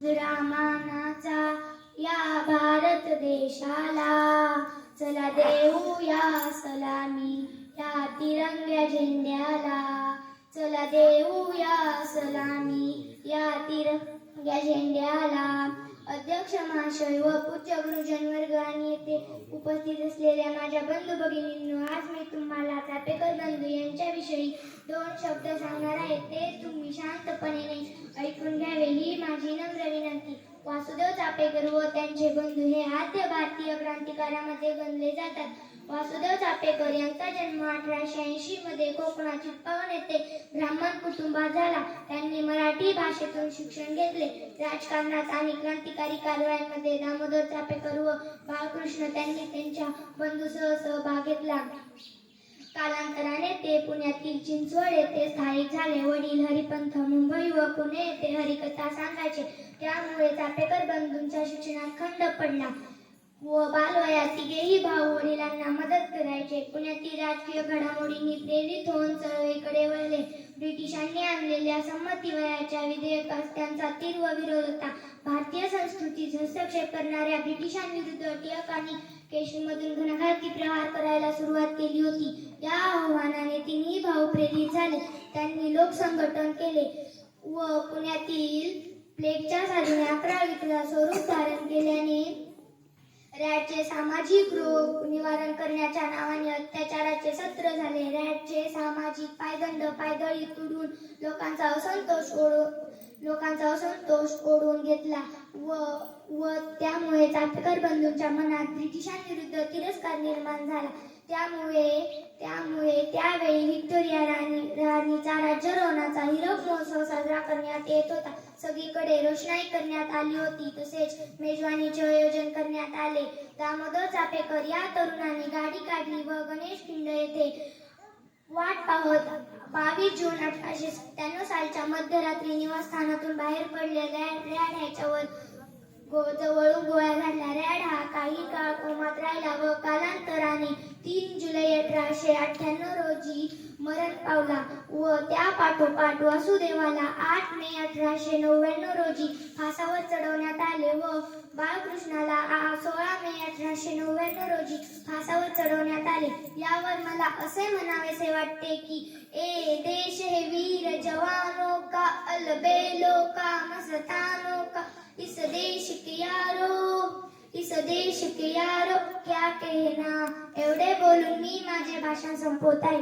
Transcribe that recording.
रामानाचा या भारत देशाला. चला देऊया सलामी या तिरंग्या झेंड्याला. चला देऊया सलामी या तिरंग्या झेंड्याला. अध्यक्ष महाशय व पूज्य गुरुजन वर्ग आणि येथे उपस्थित असलेल्या माझ्या बंधू भगिनींनो आज मी तुम्हाला चापेकर बंधू यांच्याविषयी दोन शब्द सांगणार आहे. ते तुम्ही ऐकून घ्यावे ही माझी नम्र विनंती. वासुदेव चापेकर व त्यांचे बंधू हे आद्य भारतीय क्रांतिकारामध्ये गणले जातात. वासुदेव चापेकर यांचा जन्म अठराशे ऐंशी मध्ये कोकणात चित्पावन येथे ब्राह्मण कुटुंबात झाला. त्यांनी मराठी भाषेतून शिक्षण घेतले. राजकारणात आणि क्रांतिकारी कारवायांमध्ये दामोदर चापेकर व बाळकृष्ण त्यांनी त्यांच्या बंधूसह सहभाग घेतला. कालांतराने ते पुण्यातील चिंचवड येथे स्थायिक झाले. वडील हरिपंथ मुंबई व पुणे येथे हरिकथा सांगायचे. त्यामुळे चापेकर बंधूंच्या शिक्षणात खंड पडला व बालवयात तिघेही भाऊ वडिलांना मदत करायचे. पुण्यातील राजकीय घडामोडींनी प्रेरित होऊन चळवळीकडे वळले. ब्रिटिशांनी आणलेल्या संमती वयाच्या विधेयकास त्यांचा तीव्र विरोध होता. भारतीय संस्कृतीत हस्तक्षेप करणाऱ्या ब्रिटिशांविरुद्ध टिळकांनी केशरीमधून घनघाती प्रहार करायला सुरुवात होती या आव्हानाने तिन्ही भाऊ प्रेरित झाले. त्यांनी लोकसंघटन केले व पुण्यातील प्लेगच्या साधने अकरावीतला स्वरूप धारण केल्याने रॅटचे सामाजिक रोग निवारण करण्याच्या नावाने अत्याचाराचे सत्र झाले. रॅटचे सामाजिक पायदंड पायदळी तुडून लोकांचा असंतोष ओढ लोकांचा दोष ओढून घेतला व व त्यामुळे चापेकर बंधूंच्या मनात ब्रिटिशांविरुद्ध तिरस्कार निर्माण झाला. त्यामुळे त्यामुळे त्यावेळी व्हिक्टोरिया राणी राणीचा राज्यरोहणाचा हिरक महोत्सव साजरा करण्यात येत होता. सगळीकडे रोषणाई करण्यात आली होती. तसेच मेजवानीचे आयोजन करण्यात आले. दामोदर चापेकर या तरुणाने गाडी काढली व गणेश पिंड येथे वाट पाहत बावीस जून अठराशे सत्त्याण्णव सालच्या मध्यरात्री निवासस्थानातून बाहेर पडलेल्या रॅड रॅड ह्याच्यावर गो जवळून गोळ्या झाडल्या. रॅड हा काही काळ कोमात राहिला व कालांतराने तीन जुलै अठराशे अठ्ठ्याण्णव रोजी मरण पावला व त्या पाठोपाठ वासुदेवाला आठ मे अठराशे नव्याण्णव रोजी फासावर चढवण्यात आले व बाळकृष्णाला सोळा मे अठराशे नव्याण्णव रोजी फासावर चढवण्यात आले. यावर मला असे म्हणावेसे वाटते की ए देश हे वीर जवानो का अलबेलो का मस्तानों का इस देश के यारो इस देश के यारो क्या कहना? एवढे बोलून मी माझे भाषण संपवत आहे.